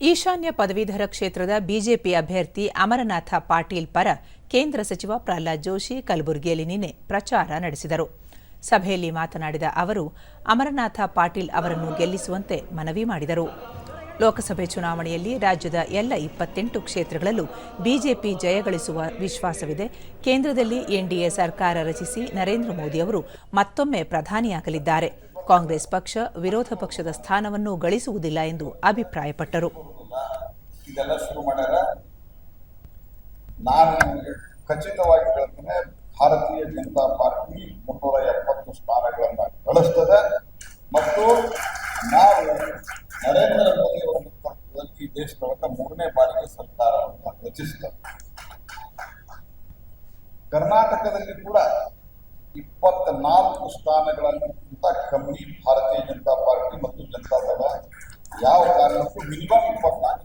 ಈಶಾನ್ಯ ಪದವೀಧರ ಕ್ಷೇತ್ರದ ಬಿಜೆಪಿ ಅಭ್ಯರ್ಥಿ ಅಮರನಾಥ ಪಾಟೀಲ್ ಪರ ಕೇಂದ್ರ ಸಚಿವ ಪ್ರಹ್ಲಾದ್ ಜೋಶಿ ಕಲಬುರಗಿಯಲ್ಲಿ ನಿನ್ನೆ ಪ್ರಚಾರ ನಡೆಸಿದರು. ಸಭೆಯಲ್ಲಿ ಮಾತನಾಡಿದ ಅವರು, ಅಮರನಾಥ ಪಾಟೀಲ್ ಅವರನ್ನು ಗೆಲ್ಲಿಸುವಂತೆ ಮನವಿ ಮಾಡಿದರು. ಲೋಕಸಭೆ ಚುನಾವಣೆಯಲ್ಲಿ ರಾಜ್ಯದ ಎಲ್ಲ ಇಪ್ಪತ್ತೆಂಟು ಕ್ಷೇತ್ರಗಳಲ್ಲೂ ಬಿಜೆಪಿ ಜಯಗಳಿಸುವ ವಿಶ್ವಾಸವಿದೆ. ಕೇಂದ್ರದಲ್ಲಿ ಎನ್ಡಿಎ ಸರ್ಕಾರ ರಚಿಸಿ ನರೇಂದ್ರ ಮೋದಿ ಅವರು ಮತ್ತೊಮ್ಮೆ ಪ್ರಧಾನಿಯಾಗಲಿದ್ದಾರೆ. ಕಾಂಗ್ರೆಸ್ ಪಕ್ಷ ವಿರೋಧ ಪಕ್ಷದ ಸ್ಥಾನವನ್ನು ಗಳಿಸುವುದಿಲ್ಲ ಎಂದು ಅಭಿಪ್ರಾಯಪಟ್ಟರು. ಇದೆಲ್ಲ ಶುರು ಮಾಡ್ಯಾರ. ನಾನು ನಿಮಗೆ ಖಚಿತವಾಗಿ ಹೇಳ್ತೇನೆ, ಭಾರತೀಯ ಜನತಾ ಪಾರ್ಟಿ ಮುನ್ನೂರ ಎಪ್ಪತ್ತು ಸ್ಥಾನಗಳನ್ನ ಗಳಿಸ್ತದೆ. ಮತ್ತು ನಾವು ನರೇಂದ್ರ ಮೋದಿ ಅವರ ನೇತೃತ್ವದಲ್ಲಿ ಈ ದೇಶದೊಳಗ ಮೂರನೇ ಬಾರಿಗೆ ಸರ್ಕಾರವನ್ನು ರಚಿಸ್ತದೆ ಕರ್ನಾಟಕದಲ್ಲಿ ಕೂಡ ಇಪ್ಪತ್ನಾಲ್ಕು ಸ್ಥಾನಗಳನ್ನಿಂತ ಕಮ್ಮಿ ಭಾರತೀಯ ಜನತಾ ಪಾರ್ಟಿ ಮತ್ತು ಜನತಾ ದಳ ಯಾವ ಕಾರಣಕ್ಕೂ ಮಿನಿಮಮ್ ಇಪ್ಪತ್ನಾಲ್ಕು